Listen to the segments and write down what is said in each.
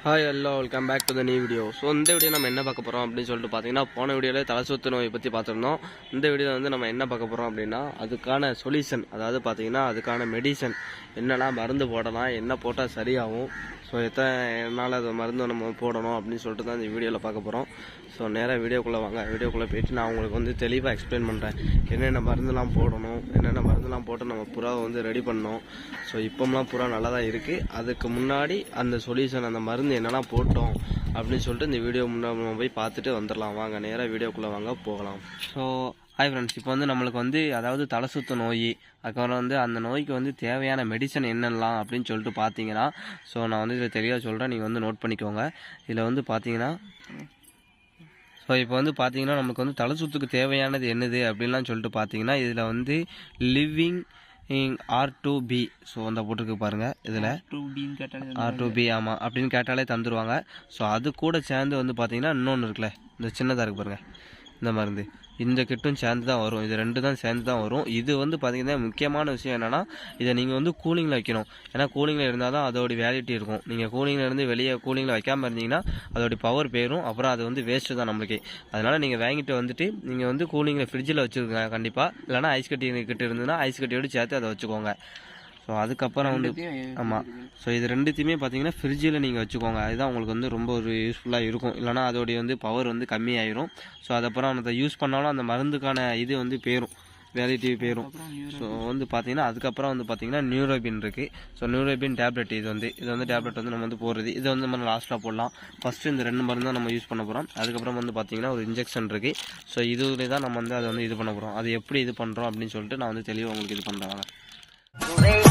Hi hello welcome back to the new video so இந்த video நம்ம என்ன பார்க்க போகிறோம் அப்படின்னு சொல்லிட்டு பார்த்தீங்கன்னா போன வீடியோவில் தலை சுத்து நோயை பற்றி பார்த்துருந்தோம். இந்த வீடியோவில் வந்து நம்ம என்ன பார்க்க போகிறோம் அப்படின்னா அதுக்கான சொல்யூஷன் அதாவது பார்த்தீங்கன்னா அதுக்கான மெடிசன் என்னெல்லாம் மருந்து போடலாம் என்ன போட்டால் சரியாகும் ஸோ எத்தனை நாள் அது மருந்து நம்ம போடணும் அப்படின்னு சொல்லிட்டு தான் இந்த வீடியோவில் பார்க்க போகிறோம் ஸோ நேராக வீடியோக்குள்ளே வாங்க. வீடியோக்குள்ளே போயிட்டு நான் உங்களுக்கு வந்து தெளிவாக எக்ஸ்பிளைன் பண்ணுறேன் என்னென்ன மருந்துலாம் போடணும் என்னென்ன மருந்துலாம் போட்டு நம்ம புறாவை வந்து ரெடி பண்ணோம் ஸோ இப்போம்லாம் புறா நல்லா தான் இருக்குது அதுக்கு முன்னாடி அந்த சொல்யூஷன் அந்த மருந்து என்னெல்லாம் போட்டோம் அப்படின்னு சொல்லிட்டு இந்த வீடியோ முன்னாடி நம்ம போய் பார்த்துட்டு வந்துடலாம். வாங்க நேராக வீடியோக்குள்ளே வாங்க போகலாம். ஸோ ஹாய் ஃப்ரெண்ட்ஸ் இப்போ வந்து நம்மளுக்கு வந்து அதாவது தலை சுத்த நோய் அதுக்கப்புறம் வந்து அந்த நோய்க்கு வந்து தேவையான மெடிசன் என்னெல்லாம் அப்படின்னு சொல்லிட்டு பார்த்தீங்கன்னா ஸோ நான் வந்து இதில் தெளிவாக சொல்கிறேன் நீங்கள் வந்து நோட் பண்ணிக்கோங்க. இதில் வந்து பார்த்தீங்கன்னா ஸோ இப்போ வந்து பார்த்தீங்கன்னா நமக்கு வந்து தலை சுத்துக்கு தேவையானது என்னது அப்படின்லாம் சொல்லிட்டு பார்த்தீங்கன்னா இதில் வந்து living R two B so அந்த போட்டிருக்கு பாருங்கள் இதில். ஆர் டூ பி ஆமாம் அப்படின்னு கேட்டாலே தந்துடுவாங்க ஸோ அது கூட சேர்ந்து வந்து பார்த்தீங்கன்னா இன்னொன்று இருக்குல்ல இந்த சின்னதாக இருக்கு பாருங்க. இந்த மருந்து. இந்த கிட்டும் சேர்ந்து தான் வரும். இது ரெண்டு தான் சேர்ந்து தான் வரும். இது வந்து பார்த்தீங்கன்னா முக்கியமான விஷயம் என்னென்னா இதை நீங்கள் வந்து கூலிங்கில் வைக்கணும். ஏன்னா கூலிங்கில் இருந்தால் தான் அதோடைய வேலிட்டி இருக்கும். நீங்கள் கூலிங்கில் இருந்து வெளியே கூலிங்கில் வைக்காமல் இருந்தீங்கன்னா அதோடய பவர் போயிடும் அப்புறம் அது வந்து வேஸ்ட்டு தான் நம்மளுக்கு. அதனால் நீங்கள் வாங்கிட்டு வந்துட்டு நீங்கள் வந்து கூலிங்கில் ஃப்ரிட்ஜில் வச்சுக்கோங்க கண்டிப்பாக இல்லைனா ஐஸ் கட்டி கிட்ட இருந்ததுன்னா ஐஸ் கட்டியோடு சேர்த்து அதை வச்சுக்கோங்க. ஸோ அதுக்கப்புறம் வந்து ஆமாம் ஸோ இது ரெண்டுத்தையுமே பார்த்தீங்கன்னா ஃப்ரிட்ஜில் நீங்கள் வச்சுக்கோங்க. அதுதான் உங்களுக்கு வந்து ரொம்ப ஒரு யூஸ்ஃபுல்லாக இருக்கும். இல்லைனா அதோடைய வந்து பவர் வந்து கம்மியாயிரும். ஸோ அதுக்கப்புறம் அதை யூஸ் பண்ணாலும் அந்த மருந்துக்கான இது வந்து போயிடும் வேலிட்டி போயிடும் ஸோ வந்து பார்த்தீங்கன்னா அதுக்கப்புறம் வந்து பார்த்தீங்கன்னா நியூரோபின் இருக்குது ஸோ நியூரோபின் டேப்லெட் இது வந்து இது வந்து டேப்லெட் வந்து நம்ம வந்து போடுறது. இது வந்து நம்ம லாஸ்ட்டாக போடலாம். ஃபஸ்ட்டு இந்த ரெண்டு மருந்து தான் நம்ம யூஸ் பண்ண போகிறோம் அதுக்கப்புறம் வந்து பார்த்தீங்கன்னா ஒரு இன்ஜெக்ஷன் இருக்குது ஸோ இதுல தான் நம்ம வந்து அதை வந்து இது பண்ண போகிறோம் அது எப்படி இது பண்ணுறோம் அப்படின்னு சொல்லிட்டு நான் வந்து தெளிவாக உங்களுக்கு இது பண்ணுறேன்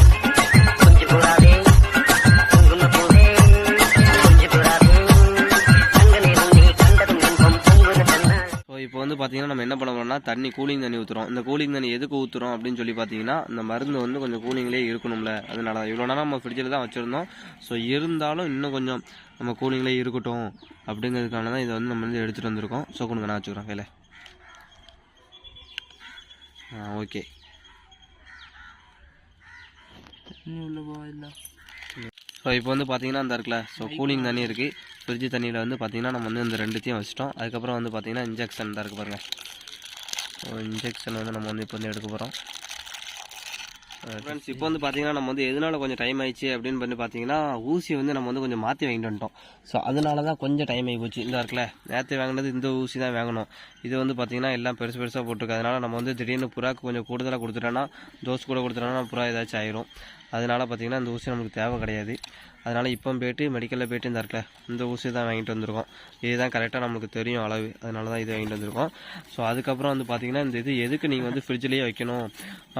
இப்போ வந்து பார்த்தீங்கன்னா நம்ம என்ன பண்ண தண்ணி கூலிங் தண்ணி ஊற்றுறோம் இந்த கூலிங் தண்ணி எதுக்கு ஊற்றுறோம் அப்படின்னு சொல்லி பார்த்தீங்கன்னா இந்த மருந்து வந்து கொஞ்சம் கூலிங்லேயே இருக்கணும்ல. அதனால தான். இவ்வளோ நேரம் நம்ம ஃப்ரிட்ஜில் தான் வச்சுருந்தோம். ஸோ இருந்தாலும் இன்னும் கொஞ்சம் நம்ம கூலிங்லேயே இருக்கட்டும் அப்படிங்கிறதுக்கான தான் இதை வந்து நம்ம வந்து எடுத்துகிட்டு வந்திருக்கோம். ஸோ கொடுங்க நான் வச்சுக்கிறோம் கையில். ஓகே இன்னும் உள்ள போகல ஸோ இப்போ வந்து பார்த்தீங்கன்னா அந்த இருக்குல்ல ஸோ கூலிங் தண்ணி இருக்குது ஃப்ரிட்ஜ் தண்ணியில் வந்து பார்த்தீங்கன்னா நம்ம வந்து இந்த ரெண்டுத்தையும் வச்சிட்டோம். அதுக்கப்புறம் வந்து பார்த்தீங்கன்னா இன்ஜெக்ஷன் தான் இருக்கு பாருங்கள் ஸோ இன்ஜெக்ஷன் வந்து நம்ம வந்து இப்போ வந்து எடுக்க போகிறோம் ஃப்ரெண்ட்ஸ் இப்போ வந்து பார்த்தீங்கன்னா நம்ம வந்து எதனால கொஞ்சம் டைம் ஆயிடுச்சு அப்படின்னு பண்ணி பார்த்தீங்கன்னா ஊசி வந்து நம்ம வந்து கொஞ்சம் மாற்றி வாங்கிட்டு வந்துட்டோம். ஸோ அதனால தான் கொஞ்சம் டைம் ஆகி போச்சு. இந்த இருக்குல்ல நேற்று வாங்கினது இந்த ஊசி தான் வாங்கணும். இது வந்து பார்த்தீங்கன்னா எல்லாம் பெருசு பெருசாக போட்டிருக்கு. அதனால நம்ம வந்து திடீர்னு புறாக்கு கொஞ்சம் கூடுதலாக கொடுத்துட்டோன்னா டோஸ் கூட கொடுத்துட்டோன்னா புறா ஏதாச்சும் ஆயிரும். அதனால பார்த்தீங்கன்னா இந்த ஊசி நமக்கு தேவை கிடையாது. அதனால் இப்போ போயிட்டு மெடிக்கலில் போயிட்டு இந்த இருக்குல்ல இந்த ஊசி தான் வாங்கிட்டு வந்திருக்கோம். இதுதான் கரெக்டாக நமக்கு தெரியும் அளவு. அதனால தான் இது வாங்கிட்டு வந்திருக்கோம். ஸோ அதுக்கப்புறம் வந்து பார்த்தீங்கன்னா இந்த இது எதுக்கு நீங்கள் வந்து ஃப்ரிட்ஜ்லேயே வைக்கணும்?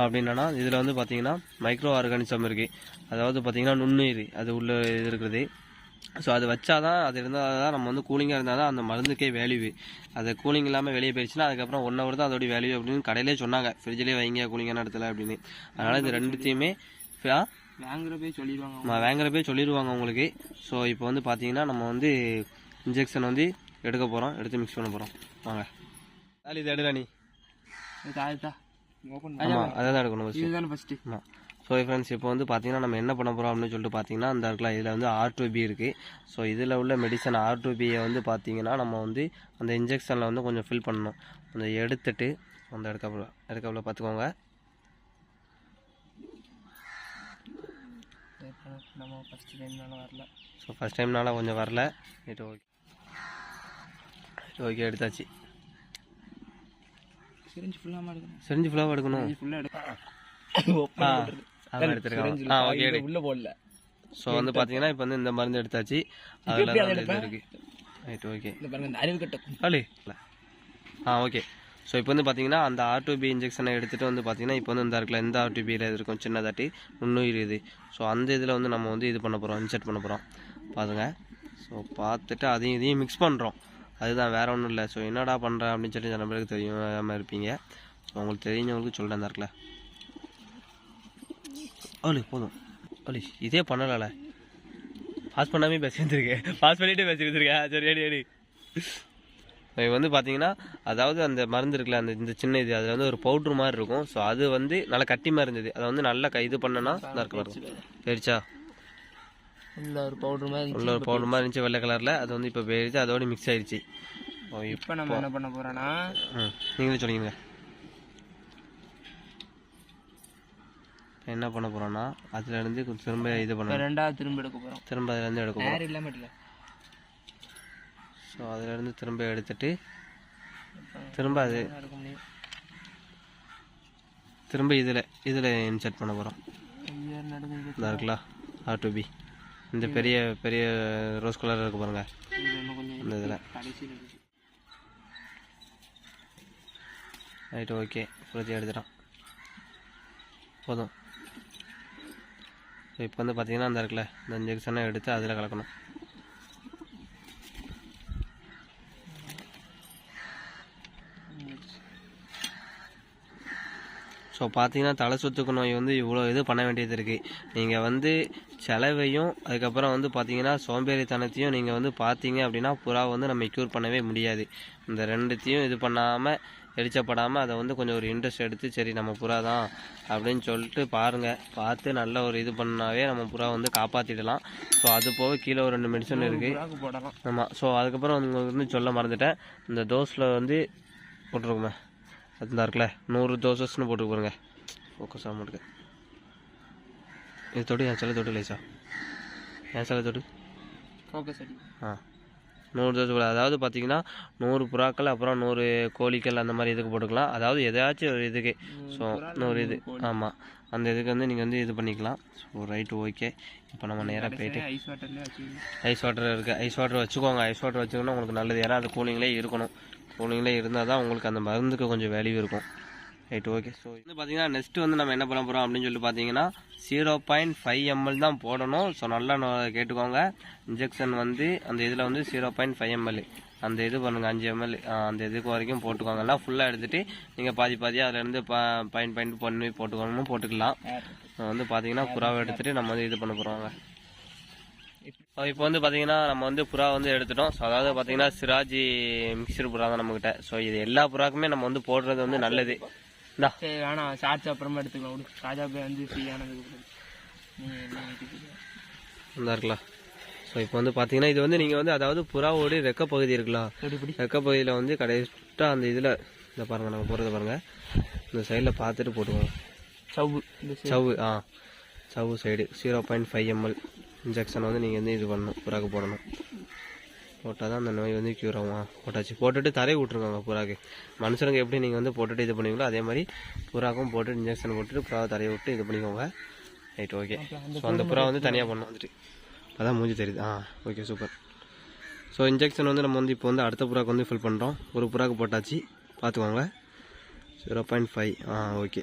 அப்படின்னா இதில் வந்து பார்த்தீங்கன்னா மைக்ரோ ஆர்கானிசம் இருக்குது அதாவது பார்த்தீங்கன்னா நுண்ணுயிர் அது உள்ள இது இருக்குது ஸோ அது வச்சாதான் அது இருந்தால் தான் நம்ம வந்து கூலிங்காக இருந்தால் தான் அந்த மருந்துக்கே வேல்யூ அது கூலிங் இல்லாமல் வெளியே போயிடுச்சுன்னா அதுக்கப்புறம் ஒன் ஹவர் தான் அதோடைய வேல்யூ அப்படின்னு கடையிலே சொன்னாங்க. ஃப்ரிட்ஜ்லேயே வைங்க கூலிங்கான இடத்துல அப்படின்னு. அதனால் இது ரெண்டுத்தையுமே ஆ? வாங்குற போய் சொல்லிடுவாங்க வாங்குறப்பே சொல்லிடுவாங்க உங்களுக்கு ஸோ இப்போ வந்து பார்த்தீங்கன்னா நம்ம வந்து இன்ஜெக்ஷன் வந்து எடுக்க போகிறோம் எடுத்து மிக்ஸ் பண்ண போகிறோம் வாங்க. தாலி இது எடுடா நீ ஆமாம் அதை தான் எடுக்கணும் ஃபஸ்ட்டு இதுதானே ஃபஸ்ட்டு ஆமாம் ஸோ ஃப்ரெண்ட்ஸ் இப்போ வந்து பார்த்தீங்கன்னா நம்ம என்ன பண்ண போகிறோம் அப்படின்னு சொல்லிட்டு பார்த்தீங்கன்னா அந்த இடத்துல இதில் வந்து ஆர் டூ பி இருக்குது ஸோ இதில் உள்ள மெடிசன் ஆர் டூ பியை வந்து பார்த்தீங்கன்னா நம்ம வந்து அந்த இன்ஜெக்ஷனில் வந்து கொஞ்சம் ஃபில் பண்ணணும். அந்த எடுத்துட்டு அந்த எடுக்கப்புல எடுக்கப்புல பார்த்துக்கோங்க நம்ம ஃபஸ்ட்டு டைம்னால வரல. ஸோ ஃபஸ்ட் டைம்னால கொஞ்சம் வரல. ரைட் ஓகே ஓகே எடுத்தாச்சு. சிரிஞ்சு ஃபுல்லாக எடுக்கணும். செஞ்சு ஃபுல்லாக எடுக்கணும். ஃபுல்லாக எடுக்க ஆ ஓகே உள்ள போடல. ஸோ வந்து பார்த்தீங்கன்னா இப்போ வந்து இந்த மருந்து எடுத்தாச்சு. அதில் தான் இது இருக்குது ரைட் ஓகே இந்த பாருங்க இந்த அறிவு கட்ட. அலி ஆ ஓகே ஸோ இப்போ வந்து பார்த்தீங்கன்னா அந்த ஆர்டிபி இன்ஜெக்ஷனை எடுத்துகிட்டு வந்து பார்த்தீங்கன்னா இப்போ வந்து இந்த இருக்குல்ல இந்த ஆர்டிபியில் இருக்கும் சின்னதாட்டி நுண்ணுயிர் இது. ஸோ அந்த இதில் வந்து நம்ம வந்து இது பண்ண போகிறோம் இன்செர்ட் பண்ண போகிறோம் பாருங்க. ஸோ பார்த்துட்டு அதையும் இதையும் மிக்ஸ் பண்ணுறோம் அதுதான் வேறு ஒன்றும் இல்லை. ஸோ என்னடா பண்ணுறேன் அப்படின்னு சொல்லி சில பேருக்கு தெரியாமல் இருப்பீங்க. ஸோ உங்களுக்கு தெரிஞ்சவங்களுக்கு சொல்கிறேன் இந்த இருக்குல்ல அலி போதும். அலி இதே பண்ணலாம்ல. பாஸ் பண்ணாமே பேசி பேசியிருந்துருக்கேன் பாஸ் பண்ணிட்டு பேசியிருந்துருக்கேன் சரி அடி அடி இது வந்து பார்த்தீங்கன்னா அதாவது அந்த மருந்து இருக்குல்ல அந்த இந்த சின்ன இது அதில் வந்து ஒரு பவுட்ரு மாதிரி இருக்கும். ஸோ அது வந்து நல்லா கட்டி மாதிரி இருந்தது. அதை வந்து நல்லா இது பண்ணனா நல்லா இருக்கு பாருங்க சரிச்சா உள்ள ஒரு பவுடர் மாதிரி உள்ள ஒரு பவுடர் மாதிரி இருந்துச்சு வெள்ளை கலரில் அது வந்து இப்போ போயிடுச்சு அதோட மிக்ஸ் ஆயிடுச்சு ஓ இப்போ இப்போ நம்ம என்ன பண்ண ம் நீங்களே சொல்லிங்க. என்ன பண்ண போகிறோன்னா அதுலேருந்து திரும்ப இது இப்போ பண்ணணும். ரெண்டாவது திரும்ப எடுக்க போறோம். திரும்ப அதுலேருந்து எடுக்க போகிறோம் வேற இல்லாம இல்லை ஸோ அதுலேருந்து திரும்ப எடுத்துட்டு திரும்ப அது திரும்ப இதில் இதில் இன்சர்ட் பண்ண போகிறோம் இதாக இருக்குல்ல? ஆர் டு பி இந்த பெரிய பெரிய ரோஸ் கலர் இருக்கு பாருங்க. இந்த இதில். கடைசியில் ரைட்டு ஓகே புரட்சி எடுத்துட்டான். போதும். இப்போ வந்து பார்த்தீங்கன்னா அந்த இருக்குல்ல இந்த இன்ஜெக்ஷனை எடுத்து அதில் கலக்கணும். ஸோ பார்த்தீங்கன்னா தலை சுத்துக்கு நோய் வந்து இவ்வளோ இது பண்ண வேண்டியது இருக்குது நீங்கள் வந்து செலவையும் அதுக்கப்புறம் வந்து பார்த்தீங்கன்னா சோம்பேறித்தனத்தையும் நீங்கள் வந்து பார்த்தீங்க அப்படின்னா புறா வந்து நம்ம க்யூர் பண்ணவே முடியாது. இந்த ரெண்டுத்தையும் இது பண்ணாமல் எரிச்சப்படாமல் அதை வந்து கொஞ்சம் ஒரு இன்ட்ரெஸ்ட் எடுத்து சரி நம்ம புறா தான் அப்படின்னு சொல்லிட்டு பாருங்கள் பார்த்து நல்ல ஒரு இது பண்ணாவே நம்ம புறா வந்து காப்பாற்றிடலாம் ஸோ அது போக கீழே ஒரு ரெண்டு மெடிசன் இருக்குது ஆமாம் ஸோ அதுக்கப்புறம் உங்களுக்கு வந்து சொல்ல மறந்துட்டேன். இந்த டோஸில் வந்து போட்டிருக்குமே. அதுதான் இருக்குல்ல நூறு டோசஸ்னு போட்டு பாருங்க. ஃபோக்கஸ் ஆக மாட்டேங்க இது தொட்டு என் சில தொட்டு லேசா. என் சில தொட்டு ஃபோக்கஸ் அடி. ஆ. நூறு போட அதாவது பார்த்தீங்கன்னா நூறு புறாக்கள் அப்புறம் நூறு கோழிகள் அந்த மாதிரி இதுக்கு போட்டுக்கலாம். அதாவது எதாச்சும் ஒரு இதுக்கு. ஸோ நூறு இது. ஆமாம் அந்த இதுக்கு வந்து நீங்கள் வந்து இது பண்ணிக்கலாம். ஸோ ரைட்டு ஓகே இப்போ நம்ம நேராக போயிட்டு ஐஸ் வாட்டர்லேயே வச்சுக்கணும். ஐஸ் வாட்டர் இருக்குது ஐஸ் வாட்டர் வச்சுக்கோங்க. ஐஸ் வாட்டர் வச்சுக்கோன்னா உங்களுக்கு நல்லது. ஏன்னா அது கூலிங்லேயே இருக்கணும். கூலிங்லேயே இருந்தால் தான் உங்களுக்கு அந்த மருந்துக்கு கொஞ்சம் வேல்யூ இருக்கும். ரைட் ஓகே ஸோ வந்து பார்த்தீங்கன்னா நெக்ஸ்ட்டு வந்து நம்ம என்ன பண்ண போகிறோம் அப்படின்னு சொல்லி பார்த்தீங்கன்னா ஜீரோ பாயிண்ட் ஃபைவ் எம்எல் தான் போடணும். ஸோ நல்லா நோ- கேட்டுக்கோங்க. இன்ஜெக்ஷன் வந்து அந்த இதில் வந்து ஜீரோ பாயிண்ட் ஃபைவ் எம்எல் அந்த இது பண்ணுங்கள் அஞ்சு எம்எல் அந்த இதுக்கு வரைக்கும் போட்டுக்கோங்க. எல்லாம் ஃபுல்லாக எடுத்துகிட்டு நீங்கள் பாதி பாதியாக அதுலேருந்து ப பாயிண்ட் பாயிண்ட் பண்ணி போட்டுக்கணும்னு போட்டுக்கலாம். வந்து பார்த்தீங்கன்னா புறாவை எடுத்துகிட்டு நம்ம வந்து இது பண்ண போகிறோங்க இப்போ வந்து பார்த்தீங்கன்னா நம்ம வந்து புறா வந்து எடுத்துட்டோம். ஸோ அதாவது பார்த்தீங்கன்னா சிராஜி மிக்சர் புறா தான் நம்மக்கிட்ட ஸோ இது எல்லா புறாக்குமே நம்ம வந்து போடுறது வந்து நல்லது. சரி வேணாம். ஷார்ட்ஸ் அப்புறமா எடுத்துக்கலாம். விடு ராஜா போய் வந்து ஃப்ரீயானதுக்கு நீ என்ன நினைக்கிறீங்க? இந்த இருக்கலாம். ஸோ இப்போ வந்து பார்த்தீங்கன்னா இது வந்து நீங்கள் வந்து அதாவது புறாவோட ரெக்க பகுதி இருக்கலாம் ரெக்க பகுதியில் வந்து கடைசியாக அந்த இதில் இந்த பாருங்கள் நம்ம போகிறத பாருங்கள் இந்த சைடில் பார்த்துட்டு போட்டுக்கோங்க. சவ்வு. சவ்வு ஆ. சவ்வு side zero point five ML injection வந்து நீங்கள் வந்து இது பண்ணணும் புறாக்கு போடணும். போட்டால் தான் அந்த நோய் வந்து க்யூர் ஆகும்? போட்டாச்சு. போட்டுட்டு தரையை விட்ருக்காங்க புறாக்கு. மனுஷனுக்கு எப்படி நீங்கள் வந்து போட்டுட்டு இது பண்ணுவீங்களோ அதே மாதிரி புறாக்கும் போட்டு இன்ஜெக்ஷன் போட்டுட்டு புறாவை தரையை விட்டு இது பண்ணிக்கோங்க. ரைட் ஓகே ஸோ அந்த புறா வந்து தனியாக பண்ணணும் வந்துட்டு. அதான் மூஞ்சி தெரியுது. ஆ ஓகே சூப்பர் ஸோ இன்ஜெக்ஷன் வந்து நம்ம வந்து இப்போ வந்து அடுத்த புறாக்கு வந்து ஃபில் பண்ணுறோம் ஒரு புறாக்கு போட்டாச்சு. பார்த்துக்கோங்க ஜீரோ பாயிண்ட் ஃபைவ் ஆ ஓகே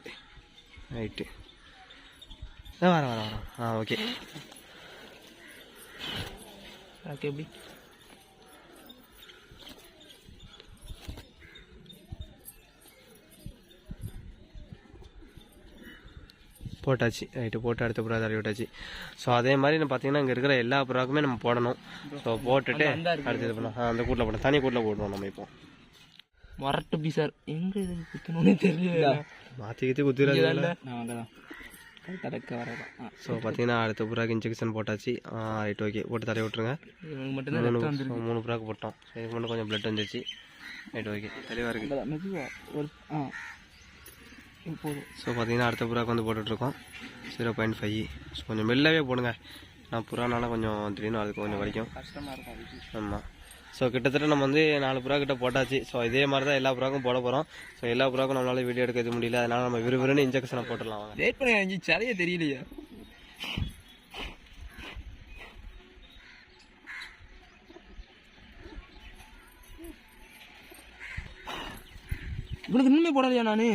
ரைட்டு வரேன் வரேன் வரேன் ஆ ஓகே ஓகே எப்படி? போட்டாச்சு ரைட்டு போட்டு அடுத்த புறா தடவி விட்டாச்சு. ஸோ அதே மாதிரி நம்ம பார்த்தீங்கன்னா இங்கே இருக்கிற எல்லா புறாக்குமே நம்ம போடணும். ஸோ போட்டுட்டு. அடுத்து இது பண்ணலாம் அந்த கூட்டில் போடணும். தனி கூட்டில் போடுவோம் நம்ம இப்போ. மொரட்டு பீசார் எங்க இது குத்தணும்னே தெரியல மாற்றி கீத்தி அங்கதான் கரெக்டாக வரதான் ஸோ பார்த்தீங்கன்னா அடுத்த புறாக்கு இன்ஜெக்ஷன் போட்டாச்சு. ரைட் ஓகே போட்டு தடவி விட்ருங்க மூணு மூணு புறாக்கு போட்டோம். இதுக்கு மட்டும் கொஞ்சம் பிளட் வந்துச்சு. ரைட் ஓகே தெளிவாக இருக்குது ஒரு ஆ. போதும் ஸோ பார்த்தீங்கன்னா அடுத்த புறாக்கு வந்து போட்டுட்ருக்கோம். ஜீரோ பாயிண்ட் ஃபைவ் ஸோ கொஞ்சம் மெல்லவே போடுங்க. நான் புறானால கொஞ்சம் திடீர்னு அதுக்கு கொஞ்சம் இருக்கும் அதுக்கு ஆமாம் ஸோ கிட்டத்தட்ட நம்ம வந்து நாலு புறா கிட்ட போட்டாச்சு. ஸோ இதே மாதிரி தான் எல்லா புறாக்கும் போட போகிறோம் ஸோ எல்லா புறாக்கும் நம்மளால வீடியோ எடுக்க முடியல. அதனால நம்ம விறுவிறுன்னு இன்ஜெக்ஷனை போட்டுடலாம் வாங்க. வெயிட் பண்ணி சரியா தெரியலையா. இவனுக்கு இன்னுமே போடலையா நானு?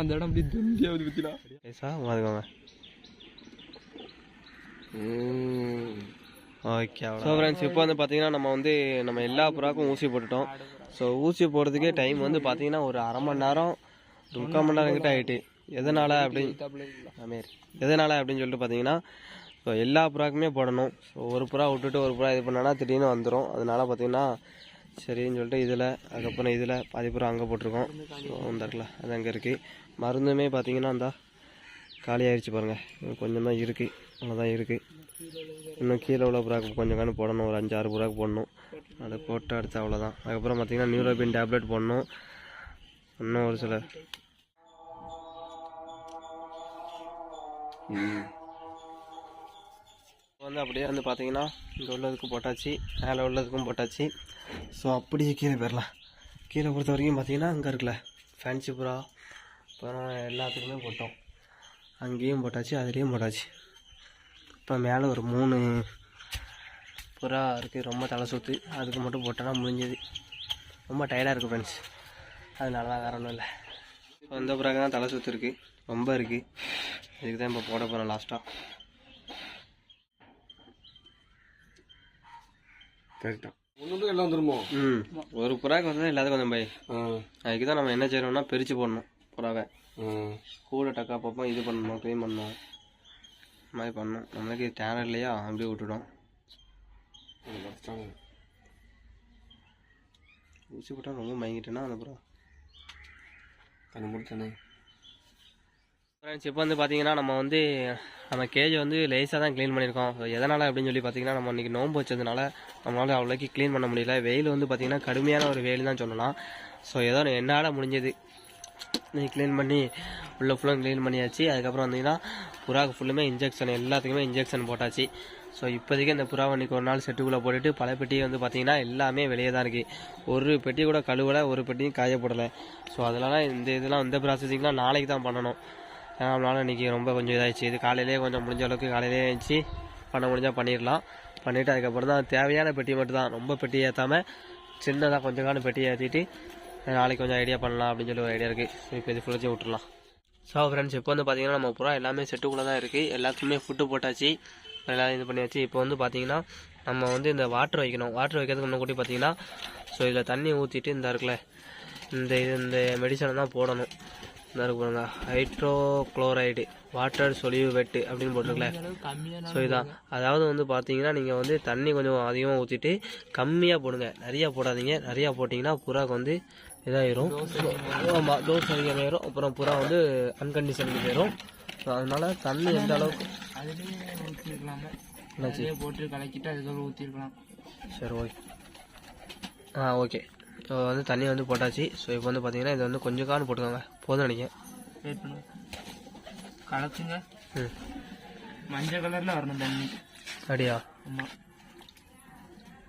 அந்த இடம் அப்படி துண்டியாவது பத்திலாம் ஐசா வாதுக்கோங்க ஓகே ஸோ ஃப்ரெண்ட்ஸ் இப்போ வந்து பார்த்தீங்கன்னா நம்ம வந்து நம்ம எல்லா புறாக்கும் ஊசி போட்டுட்டோம். ஸோ ஊசி போடுறதுக்கே டைம் வந்து பார்த்தீங்கன்னா ஒரு அரை மணி நேரம் முக்கால் மணி நேரம் கிட்ட ஆகிட்டு எதனால் அப்படின்னு எதனால் அப்படின்னு சொல்லிட்டு பார்த்தீங்கன்னா ஸோ எல்லா புறாக்குமே போடணும். ஸோ ஒரு புறா விட்டுட்டு ஒரு புறா இது பண்ணனா திடீர்னு வந்துடும் அதனால பார்த்தீங்கன்னா சரின்னு சொல்லிட்டு இதில் அதுக்கப்புறம் இதில் பாதி புறா அங்கே போட்டிருக்கோம். ஸோ அந்த இருக்குல்ல அது அங்கே இருக்குது மருந்துமே பார்த்தீங்கன்னா அந்த காலியாயிருச்சு பாருங்கள் இன்னும் கொஞ்சம் தான் இருக்குது அவ்வளோதான் இருக்குது இன்னும் கீழே உள்ள புறாக்கு கொஞ்சம் கணக்கு போடணும். ஒரு அஞ்சு ஆறு புறாக்கு போடணும். அதை போட்டு அடுத்து அவ்வளோதான் அதுக்கப்புறம் பார்த்தீங்கன்னா நியூரோபின் டேப்லெட் போடணும். இன்னும் ஒரு சில வந்து அப்படியே வந்து பார்த்தீங்கன்னா இங்கே உள்ளதுக்கு போட்டாச்சு மேலே உள்ளதுக்கும் போட்டாச்சு. ஸோ அப்படியே கீழே போயிடலாம். கீழே பொறுத்த வரைக்கும் பார்த்தீங்கன்னா அங்கே இருக்குல்ல ஃபேன்சி புறா அப்புறம் எல்லாத்துக்குமே போட்டோம். அங்கேயும் போட்டாச்சு அதுலேயும் போட்டாச்சு. இப்போ மேலே ஒரு மூணு புறா இருக்குது ரொம்ப தலை சுற்று அதுக்கு மட்டும் போட்டோன்னா முடிஞ்சது. ரொம்ப டயர்டாக இருக்குது ஃப்ரெண்ட்ஸ் அதனால தான் காரணம் இல்லை. இப்போ இந்த புறாக்கு தான் தலை சுற்று இருக்குது ரொம்ப இருக்குது இதுக்கு தான் இப்போ போட போகிறேன் லாஸ்ட்டாக கரெக்டா ஒன்று எல்லாம் வந்துருமோ ம். ஒரு புறாக்கு வந்து எல்லாத்துக்கும் வந்து பை ஆ. அதுக்கு தான் நம்ம என்ன செய்யணும்னா பிரித்து போடணும் புறாவை. கூட டக்கா அப்பப்போ இது பண்ணணும் க்ளீன் பண்ணணும் இந்த மாதிரி பண்ணணும். நம்மளுக்கு டேலண்ட் இல்லையா? அப்படியே விட்டுடும் ஊசி போட்டால் ரொம்ப மயங்கிட்டேன்னா அந்த புறா. கண்ணு முடிச்சானே ஃப்ரெண்ட்ஸ் இப்போ வந்து பார்த்தீங்கன்னா நம்ம வந்து நம்ம கேஜை வந்து லேசாக தான் க்ளீன் பண்ணியிருக்கோம். ஸோ எதனால் அப்படின்னு சொல்லி பார்த்தீங்கன்னா நம்ம இன்றைக்கி நோன்பு வச்சதுனால நம்மளால் அவ்வளோக்கு க்ளீன் பண்ண முடியல. வெயில் வந்து பார்த்தீங்கன்னா கடுமையான ஒரு வெயில் தான் சொல்லலாம் ஸோ ஏதோ என்னால் முடிஞ்சது. நீ க்ளீன் பண்ணி உள்ளே ஃபுல்லாக க்ளீன் பண்ணியாச்சு. அதுக்கப்புறம் வந்தீங்கன்னா புறாவுக்கு ஃபுல்லுமே இன்ஜெக்ஷன் எல்லாத்துக்குமே இன்ஜெக்ஷன் போட்டாச்சு. ஸோ இப்போதைக்கு இந்த புறாவை இன்றைக்கி ஒரு நாள் செட்டுக்குள்ளே போட்டுட்டு பல பெட்டி வந்து பார்த்திங்கன்னா எல்லாமே வெளியே தான் இருக்குது ஒரு பெட்டி கூட கழுவலை ஒரு பெட்டியும் காயப்படலை ஸோ அதனால் இந்த இதெல்லாம் இந்த ப்ராசஸிங்லாம் நாளைக்கு தான் பண்ணணும். ஏன்னா நம்மளால இன்றைக்கி ரொம்ப கொஞ்சம் இதாகிடுச்சு இது காலையிலேயே கொஞ்சம் முடிஞ்ச அளவுக்கு காலையிலேயே இருந்துச்சு பண்ண முடிஞ்சால் பண்ணிடலாம். பண்ணிவிட்டு அதுக்கப்புறம் தான் தேவையான பெட்டி மட்டும் தான் ரொம்ப பெட்டி ஏற்றாமல் சின்னதாக கொஞ்சம் காலம் பெட்டி ஏற்றிட்டு நாளைக்கு கொஞ்சம் ஐடியா பண்ணலாம் அப்படின்னு சொல்லி ஒரு ஐடியா இருக்குது இப்போ இது ஃபுல்லாச்சும் விட்டுடலாம். ஸோ ஃப்ரெண்ட்ஸ் இப்போ வந்து பார்த்தீங்கன்னா நம்ம பூரா எல்லாமே செட்டுக்குள்ளே தான் இருக்குது எல்லாத்துக்குமே ஃபுட்டு போட்டாச்சு. எல்லாம் இது பண்ணியாச்சு. இப்போ வந்து பார்த்தீங்கன்னா நம்ம வந்து இந்த வாட்டர் வைக்கணும். வாட்டர் வைக்கிறதுக்கு முன்னாடி பார்த்தீங்கன்னா ஸோ இதில் தண்ணி ஊற்றிட்டு இந்த இருக்குல்ல இந்த இது இந்த மெடிசனை தான் போடணும். இந்த இருக்கு பாருங்க ஹைட்ரோ குளோரைடு வாட்டர் சொலிவு வெட்டு அப்படின்னு போட்டிருக்கல ஸோ இதான் அதாவது வந்து பார்த்தீங்கன்னா நீங்கள் வந்து தண்ணி கொஞ்சம் அதிகமாக ஊற்றிட்டு கம்மியாக போடுங்க. நிறையா போடாதீங்க. நிறையா போட்டிங்கன்னா புறாக்கு வந்து இதாயிரும். ஆமாம் டோஸ் அதிகமாயிரும் அப்புறம் புறா வந்து அன்கண்டிஷனுக்கு போயிடும் ஸோ அதனால தண்ணி எந்த அளவுக்கு அதுலேயே ஊற்றிருக்கலாமே போட்டு கலக்கிட்டு அதுக்கப்புறம் ஊற்றிருக்கலாம் சரி ஓகே. ஆ ஓகே. வந்து தண்ணி வந்து போட்டாச்சு. ஸோ இப்போ வந்து பார்த்தீங்கன்னா இது வந்து கொஞ்சம் காணு போட்டுக்கோங்க. போதும் நினைக்கிறேன். வெயிட் பண்ணுங்க. கலக்குங்க. ம். மஞ்சள் கலரில் வரணும் தண்ணி. அப்படியா? ஆமாம்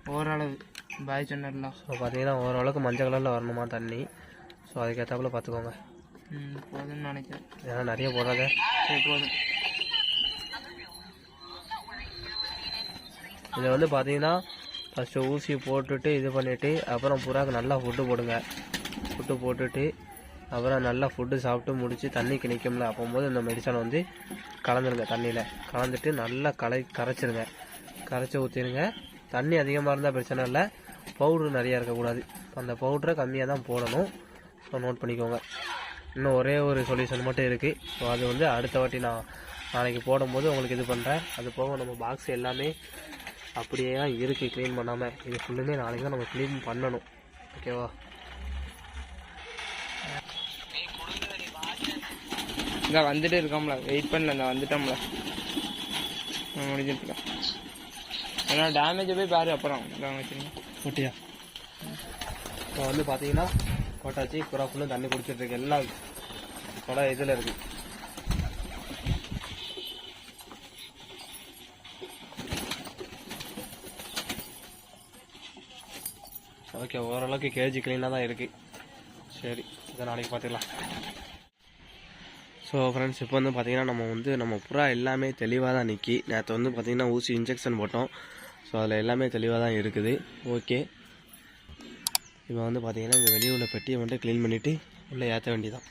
ஓரளவு. பாய் சொன்னார்ல ஸோ பார்த்தீங்கன்னா ஓரளவுக்கு மஞ்சள் கலரில் வரணுமா தண்ணி? ஸோ அதுக்கேற்றாப்புல பார்த்துக்கோங்க ம் போதும்னு நினைக்கிறேன். ஏன்னா நிறைய போடாத. சரி போதும். இதை வந்து பார்த்தீங்கன்னா ஃபஸ்ட்டு ஊசி போட்டுட்டு இது பண்ணிவிட்டு அப்புறம் புறாக்கு நல்லா ஃபுட்டு போடுங்க. ஃபுட்டு போட்டுட்டு அப்புறம் நல்லா ஃபுட்டு சாப்பிட்டு முடித்து தண்ணிக்கு நிற்கும்ல அப்போம்போது இந்த மெடிசனை வந்து கலந்துருங்க தண்ணியில். கலந்துட்டு நல்லா கலை கரைச்சிருங்க. கரைச்சி ஊற்றிடுங்க தண்ணி அதிகமாக இருந்தால் பிரச்சனை இல்லை. பவுட்ரு நிறையா இருக்கக்கூடாது. அந்த பவுட்ரை கம்மியாக தான் போடணும். ஸோ நோட் பண்ணிக்கோங்க. இன்னும் ஒரே ஒரு சொல்யூஷன் மட்டும் இருக்குது ஸோ அது வந்து அடுத்த வாட்டி நான் நாளைக்கு போடும்போது உங்களுக்கு இது பண்ணுறேன் அது போக நம்ம பாக்ஸ் எல்லாமே அப்படியே தான் இருக்குது க்ளீன் பண்ணாமல் இது ஃபுல்லுமே நாளைக்கு தான் நம்ம க்ளீன் பண்ணணும். ஓகேவா இந்த வந்துட்டு இருக்கோம்ல. வெயிட் பண்ணல இந்த வந்துட்டோம்ல. இருக்கேன் ஏன்னா டேமேஜ் போய் பாரு அப்புறம். வச்சுருங்க. ஓட்டியா இப்போ வந்து பார்த்தீங்கன்னா போட்டாச்சு புறா ஃபுல்லும் தண்ணி குடிச்சிட்டு இருக்கு. எல்லாம் கொடை இதில் இருக்கு. ஓகே ஓரளவுக்கு கேஜி க்ளீனாக தான் இருக்குது சரி இதை நாளைக்கு பார்த்துக்கலாம். ஸோ ஃப்ரெண்ட்ஸ் இப்போ வந்து பார்த்தீங்கன்னா நம்ம வந்து நம்ம புறா எல்லாமே தெளிவாக தான் நிற்கி நேற்று வந்து பார்த்தீங்கன்னா ஊசி இன்ஜெக்ஷன் போட்டோம். ஸோ அதில் எல்லாமே தெளிவாக தான் இருக்குது. ஓகே இப்போ வந்து பார்த்தீங்கன்னா இங்கே வெளியே உள்ள பெட்டியை மட்டும் க்ளீன் பண்ணிவிட்டு உள்ளே ஏற்ற வேண்டியதான்